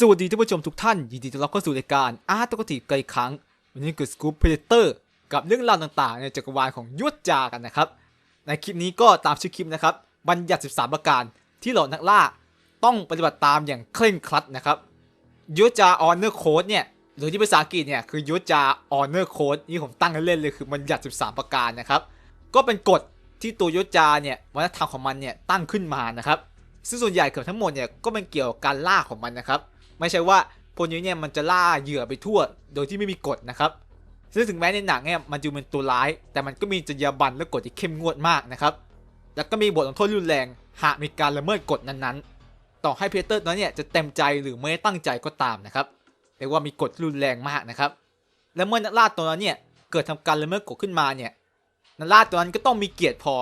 สวัสดีท่านผู้ชมทุกท่าน ยินดีต้อนรับเข้าสู่รายการอาร์ตกติไกลครั้ง วันนี้คือสกู๊ปเพเดเตอร์กับเรื่องราวต่างๆ ในจักรวาลของยวดจากันนะครับ ในคลิปนี้ก็ตามชื่อคลิปนะครับ บัญญัติ 13 ประการที่เหล่านักล่าต้องปฏิบัติตามอย่างเคร่งครัดนะครับยวดจาออนเนอร์โค้ดเนี่ยหรือที่ภาษาอังกฤษเนี่ยคือยวดจาออนเนอร์โค้ดนี่ผมตั้งเล่นเลยคือบัญญัติ 13 ประการนะครับ ก็เป็นกฎที่ตัวยวดจาเนี่ยวัฒนธรรมของมันเนี่ยตั้งขึ้นมานะครับซึ่งส่วนใหญ่เกือบทั้งหมดเนี่ยก็เป็นเกี่ยวกับการล่าของมันนะครับ ไม่ใช่ว่าพวกนี้เนี่ยมันจะล่าเหยื่อไปทั่ว โดยที่ไม่มีกฎนะครับ ซึ่งถึงแม้ในหนังเนี่ยมันจะเป็นตัวร้าย แต่มันก็มีจรรยาบรรณและกฎที่เข้มงวดมากนะครับ แล้วก็มีบทลงโทษรุนแรง หากมีการละเมิดกฎนั้นๆ ต่อให้เพเตอร์นั้นเนี่ยจะเต็มใจหรือไม่ตั้งใจก็ตามนะครับเรียกว่ามีกฎรุนแรงมากนะครับ และเมื่อนักล่าตัวนั้นเนี่ยเกิดทำการละเมิดกฎขึ้นมาเนี่ยนักล่าตัวนั้นก็ต้องมีเกียรติพอ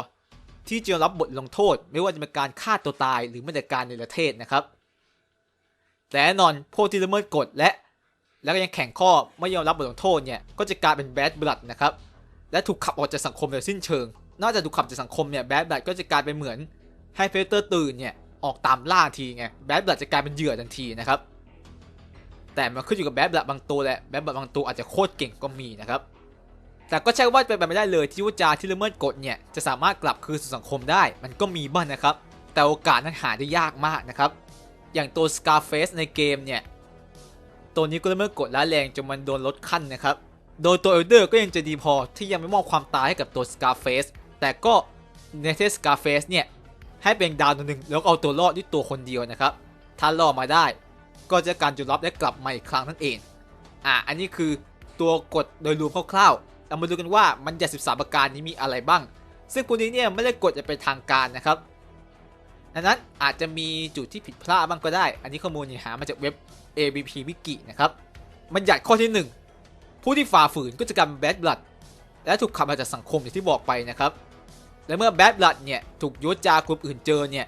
ที่จะรับบทลงโทษ ไม่ว่าจะเป็นการฆ่าตัวตายหรือม่แต่การในประเทศนะครับ แต่แน่นอนพวกที่ละเมิดกฎและ แล้วก็ยังแข่งข้อไม่ยอมรับบทลงโทษเนี่ยก็จะกลายเป็นแบดบลัดนะครับและถูกขับออกจากสังคมโดยสิ้นเชิง นอกจากถูกขับจากสังคมเนี่ยแบดบลัดก็จะกลายเป็นเหมือนให้เพเตอร์ตื่นเนี่ยออกตามล่าทีไงแบดบลัดจะกลายเป็นเหยื่อทันทีนะครับแต่มันขึ้นอยู่กับแบดบลัดบางตัวแหละแบดบลัดบางตัวอาจจะโคตรเก่งก็มีนะครับแต่ก็ใช่ว่าเป็นไปไม่ได้เลยที่วจาที่ละเมิดกฎเนี่ยจะสามารถกลับคืนสู่สังคมได้ มันก็มีบ้างนะครับ แต่โอกาสนั้นหาได้ยากมากนะครับ อย่างตัว Scarface ในเกมเนี่ย ตัวนี้ก็เมิดกฎร้าแรงจนมันโดนลดขั้นนะครับ โดยตัว Elder ก็ยังจะดีพอที่ยังไม่มอบความตายให้กับตัว Scarface แต่ก็ในเทส Scarface เนี่ย ให้เป็นดาวตัวหนึ่งแล้วเอาตัวรอดด้วยตัวคนเดียวนะครับ ถ้ารอดมาได้ ก็จะการจุดรับและกลับมาอีกครั้งนั่นเอง อะอันนี้คือตัวกฎโดยรวมคร่าวๆ เรามาดูกันว่ามันจะ13ประการนี้มีอะไรบ้าง ซึ่งพวกนี้เนี่ยไม่ได้กฎจะเป็นทางการนะครับ ดังนั้นอาจจะมีจุดที่ผิดพลาดบ้างก็ได้ อันนี้ข้อมูลเนี่ยหามาจากเว็บ ABP Wiki นะครับ มันหยัดข้อที่ 1 ผู้ที่ฝ่าฝืนก็จะกลายเป็นแบดบลัดและถูกขับออกจากสังคมอย่างที่บอกไปนะครับ และเมื่อแบดบลัดเนี่ยถูกโยจากลุ่มอื่นเจอเนี่ย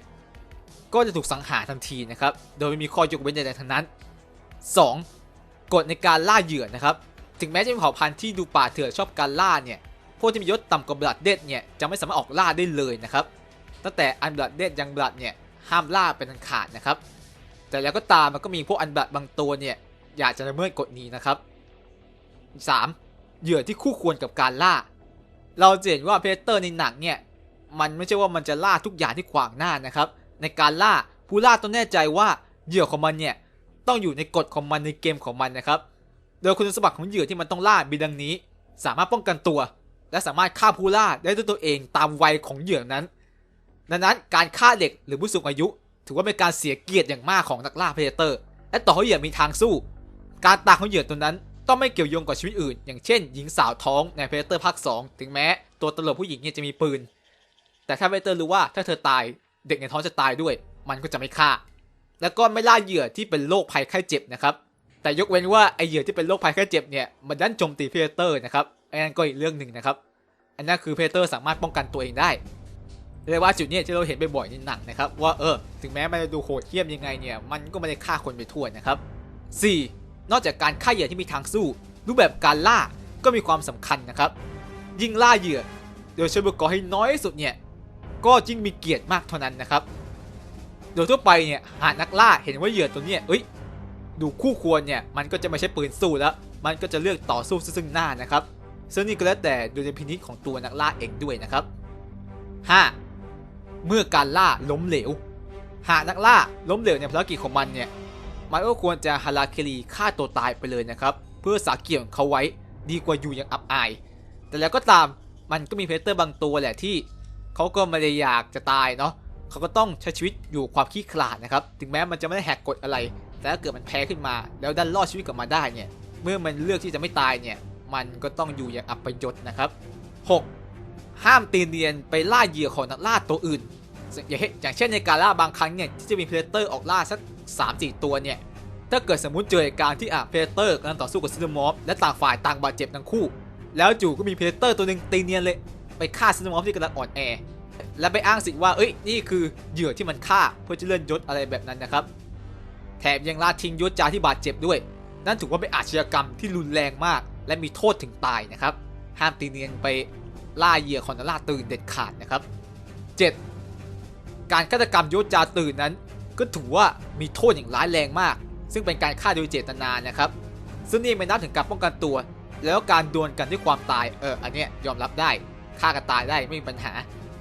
ก็จะถูกสังหารทันทีนะครับ โดยไม่มีข้อยกเว้นใดๆทั้งนั้น 2. กฎในการล่าเหยื่อนะครับ ถึงแม้จะเป็นเผ่าพันธุ์ที่ดูป่าเถื่อนชอบการล่าเนี่ย พวกที่มียศต่ำกว่าบลัดเด็ดเนี่ยจะไม่สามารถออกล่าได้เลยนะครับ ตั้งแต่อันบลัดเด็ดยังบลัดเนี่ยห้ามล่าเป็นอันขาดนะครับ แต่แล้วก็ตามมันก็มีพวกอันบลัดบางตัวเนี่ยอยากจะละเมิดกฎนี้นะครับ 3. เหยื่อที่คู่ควรกับการล่า เราเห็นว่าเพเตอร์ในหนังเนี่ยมันไม่ใช่ว่ามันจะล่าทุกอย่างที่ขวางหน้านะครับ ในการล่าผู้ล่าต้องแน่ใจว่าเหยื่อของมันเนี่ยต้องอยู่ในกฎของมันในเกมของมันนะครับ โดยคุณสมบัติของเหยื่อที่มันต้องล่ามีดังนี้ สามารถป้องกันตัว และสามารถฆ่าผู้ล่าได้ด้วยตัวเองตามวัยของเหยื่อนั้น ดังนั้นการฆ่าเด็กหรือผู้สูงอายุ ถือว่าเป็นการเสียเกียรติอย่างมากของนักล่าเพเตอร์ และต่อให้เหยื่อมีทางสู้ การตายของเหยื่อตัวนั้นต้องไม่เกี่ยวโยงกับชีวิตอื่น อย่างเช่น หญิงสาวท้องในเพเตอร์ภาค2ถึงแม้ตัวตลกผู้หญิงเนี่ยจะมีปืน แต่ถ้าเพเตอร์รู้ว่าถ้าเธอตายเด็กในท้องจะตายด้วย มันก็จะไม่ฆ่า แล้วก็ไม่ล่าเหยื่อที่เป็นโรคภัยไข้เจ็บนะครับแต่ยกเว้นว่าไอเหยื่อที่เป็นโรคภัยไข้เจ็บเนี่ยมันดันโจมตีเพเตอร์นะครับอันนั้นก็อีกเรื่องหนึ่งนะครับอันนั้นคือเพเตอร์สามารถป้องกันตัวเองได้ เรียกว่าจุดนี้ที่เราเห็นบ่อยๆในหนังนะครับว่าเออถึงแม้มันจะดูโหดเหี้ยมยังไงเนี่ยมันก็ไม่ได้ฆ่าคนไปทั่วนะครับ 4. นอกจากการฆ่าเหยื่อที่มีทางสู้ รูปแบบการล่าก็มีความสำคัญนะครับ ยิ่งล่าเหยื่อ โดยใช้บุกกรให้น้อยที่สุดเนี่ยก็ยิ่งมีเกียรติมากเท่านั้นนะครับ โดยทั่วไปเนี่ยหากนักล่าเห็นว่าเหยื่อตัวเนี้ยเอ้ยดูคู่ควรเนี่ยมันก็จะไม่ใช่ปืนสู้แล้ว มันก็จะเลือกต่อสู้ซึ่งหน้านะครับซึ่งนี่ก็แล้วแต่ดูในพินิจของตัวนักล่าเองด้วยนะครับ 5. เมื่อการล่าล้มเหลว หากนักล่าล้มเหลวในภารกิจของมันเนี่ย มันก็ควรจะฮาราเครีฆ่าตัวตายไปเลยนะครับ เพื่อสาเกี่ยวของเขาไว้ดีกว่าอยู่อย่างอับอาย แต่แล้วก็ตามมันก็มีเพเตอร์บางตัวแหละที่เขาก็ไม่ได้อยากจะตายเนาะเขาก็ต้องใช้ชีวิตอยู่ความขี้ขลาดนะครับ ถึงแม้มันจะไม่ได้แหกกฎอะไร แต่ถ้าเกิดมันแพ้ขึ้นมา แล้วดันรอดชีวิตกลับมาได้เนี่ย เมื่อมันเลือกที่จะไม่ตายเนี่ย มันก็ต้องอยู่อย่างอับประยศนะครับ 6. ห้ามตีเนียนไปล่าเหยื่อของนักล่าตัวอื่น อย่างเช่นในการล่าบางครั้งเนี่ยที่จะมีเพลเตอร์ออกล่าสัก3-4 ตัวเนี่ยถ้าเกิดสมมติเจอเหตุการณ์ที่อะเพลเตอร์กำลังต่อสู้กับซินมอฟและต่างฝ่ายต่างบาดเจ็บทั้งคู่ แล้วจู่ก็มีเพลเตอร์ตัวหนึ่งตีเนียนเลยไปฆ่าซินมอฟที่กำลังอ่อนแอ และไปอ้างสิว่าเอ้ยนี่คือเหยื่อที่มันฆ่าเพื่อจะเลื่อนยศอะไรแบบนั้นนะครับ แถมยังล่าทิ้งยศจาที่บาดเจ็บด้วย นั่นถือว่าเป็นอาชญากรรมที่รุนแรงมาก และมีโทษถึงตายนะครับ ห้ามตีเนียนไป ล่าเหยื่อของนักล่าตื่นเด็ดขาดนะครับ 7. การฆาตกรรมยจาตื่นนั้น ก็ถือว่ามีโทษอย่างร้ายแรงมาก ซึ่งเป็นการฆ่าโดยเจตนานะครับ ซึ่งนี่ไม่นับถึงการป้องกันตัว แล้วการดวลกันด้วยความตายเอออันเนี้ยยอมรับได้ฆ่ากันตายได้ไม่มีปัญหา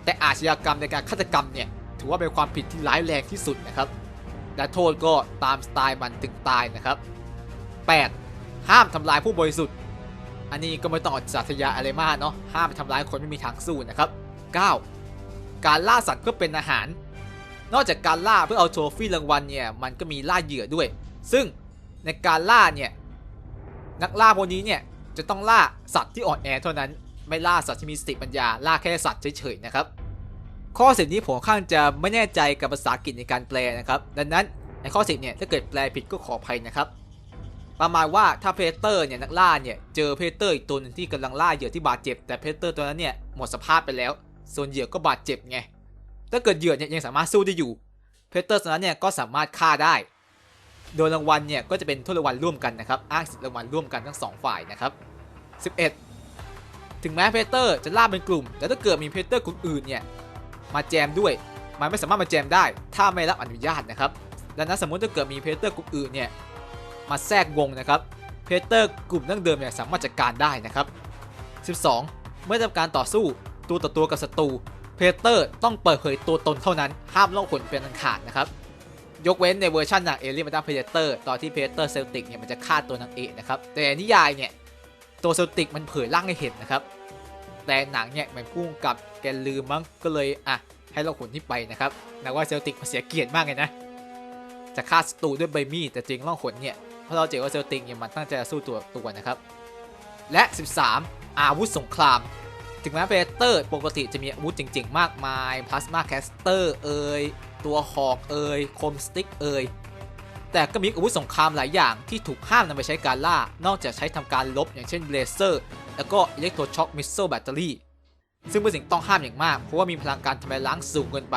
แต่อาชญากรรมในการฆาตกรรมเนี่ยถือว่าเป็นความผิดที่ร้ายแรงที่สุดนะครับและโทษก็ตามสไตล์มันถึงตายนะครับ 8. ห้ามทำลายผู้บริสุทธิ์ อันนี้ก็ไม่ต้องอดสาธยาอะไรมากเนาะห้ามไปทำร้ายคนไม่มีทางสู้นะครับ 9. การล่าสัตว์เพื่อเป็นอาหาร นอกจากการล่าเพื่อเอาโทฟี่รางวัลเนี่ยมันก็มีล่าเหยื่อด้วย ซึ่งในการล่าเนี่ยนักล่าพวกนี้เนี่ยจะต้องล่าสัตว์ที่อ่อนแอเท่านั้นไม่ล่าสัตว์ที่มีสติปัญญาล่าแค่สัตว์เฉยๆนะครับ ข้อสิบนี้ผมค่อนข้างจะไม่แน่ใจกับภาษาอังกฤษในการแปลนะครับ ดังนั้นในข้อสิบเนี่ยถ้าเกิดแปลผิดก็ขออภัยนะครับ ประมาณว่าถ้าเพเตอร์เนี่ยนักล่าเนี่ยเจอเพเตอร์อีกตัวนึงที่กำลังล่าเหยื่อที่บาดเจ็บ แต่เพเตอร์ตัวนั้นเนี่ยหมดสภาพไปแล้ว ส่วนเหยื่อก็บาดเจ็บไงถ้าเกิดเหยื่อเนี่ยยังสามารถสู้ได้อยู่เพเตอร์ตัวนั้นเนี่ยก็สามารถฆ่าได้ โดยรางวัลเนี่ยก็จะเป็นถ้วยรางวัลร่วมกันนะครับอ้างสิทธิรางวัลร่วมกันทั้งสองฝ่ายนะครับ11 ถึงแม้เพเตอร์จะล่าเป็นกลุ่ม แต่ถ้าเกิดมีเพเตอร์กลุ่มอื่นเนี่ยมาแจมด้วย มันไม่สามารถมาแจมได้ ถ้าไม่รับอนุญาตนะครับดังนั้นสมมติถ้าเกิดมีเพเตอร์กลุ่มอื่นเนี่ย มาแทรกวงนะครับเพเตอร์กลุ่มดั้งเดิมเนี่ยสามารถจัดการได้นะครับ 12 เมื่อทำการต่อสู้ตัวต่อตัวกับศัตรูเพเตอร์ต้องเปิดเผยตัวตนเท่านั้นห้ามล่องผลเป็นอันขาดนะครับ ยกเว้นในเวอร์ชันนางเอเลียนมาด้าเพเตอร์ตอนที่เพเตอร์เซลติกเนี่ยมันจะฆ่าตัวนางเอกนะครับแต่นิยายเนี่ยตัวเซลติกมันเผยร่างให้เห็นนะครับ แต่หนังเนี่ยมันพุ่งกับแกลืมมั้งก็เลยอะให้เราขนที่ไปนะครับแต่ว่าเซลติกมันเสียเกียรติมากเลยนะจะฆ่าศัตรูด้วยใบมีดแต่จริงล่องขนเนี่ย เพราะเราเจอว่าเซลติกเนี่ยมันตั้งใจจะสู้ตัวตัวนะครับ และ 13 อาวุธสงคราม ถึงแม้เพเตอร์ปกติจะมีอาวุธเจ๋งๆ มากมายพลาสมาแคสเตอร์เอ่ยตัวหอกเอ่ยคมสติ๊กเอ่ยแต่ก็มีอาวุธสงครามหลายอย่างที่ถูกห้ามนำไปใช้การล่า นอกจากใช้ทำการลบอย่างเช่นเบลเซอร์ แล้วก็อิเล็กโทรช็อคมิสเซิลแบตเตอรี่ซึ่งเป็นสิ่งต้องห้ามอย่างมาก เพราะว่ามีพลังการทำลายล้างสูงเกินไป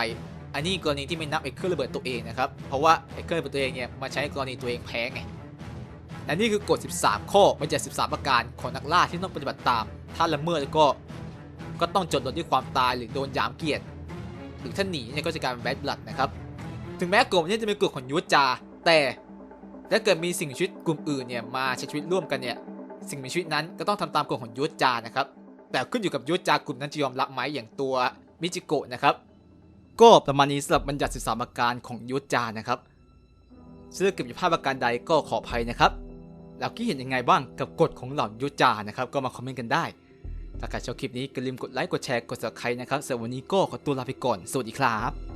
อันนี้กรณีที่ไม่นับไอ้เครื่องระเบิดตัวเองนะครับ เพราะว่าไอ้เครื่องระเบิดตัวเองเนี่ยมาใช้กรณีตัวเองแพ้ไง และนี่คือกฎ 13 ข้อไม่ใช่13 ประการของนักล่าที่ต้องปฏิบัติตาม ถ้าละเมิดก็ ก็ต้องจดลงด้วยความตายหรือโดนยามเกียรติหรือถ้าหนีเนี่ยก็จะกลายเป็นแบดบลัดนะครับ ถึงแม้กลุ่มนี้จะเป็นกลุ่มของยุทธจา แต่ถ้าเกิดมีสิ่งมีชีวิตกลุ่มอื่นเนี่ยมาใช้ชีวิตร่วมกันเนี่ยสิ่งมีชีวิตนั้นก็ต้องทำตามกฎของยุทธจานะครับ แต่ขึ้นอยู่กับยุทธจากลุ่มนั้นจะยอมรับไหมอย่างตัวมิจิโกะนะครับ ก็ประมาณนี้สำหรับบัญญัติ 13 ประการของยุทธจานะครับซึ่งเกิดผิดพลาดประการใดก็ขออภัยนะครับ แล้วคิดเห็นยังไงบ้างกับกฎของเหล่ายุจานะครับ ก็มาคอมเมนต์กันได้ ถ้าใครชอบคลิปนี้ก็ลืมกดไลค์กดแชร์กด subscribe นะครับสำหรับวันนี้ก็ขอตัวลาไปก่อน สวัสดีครับ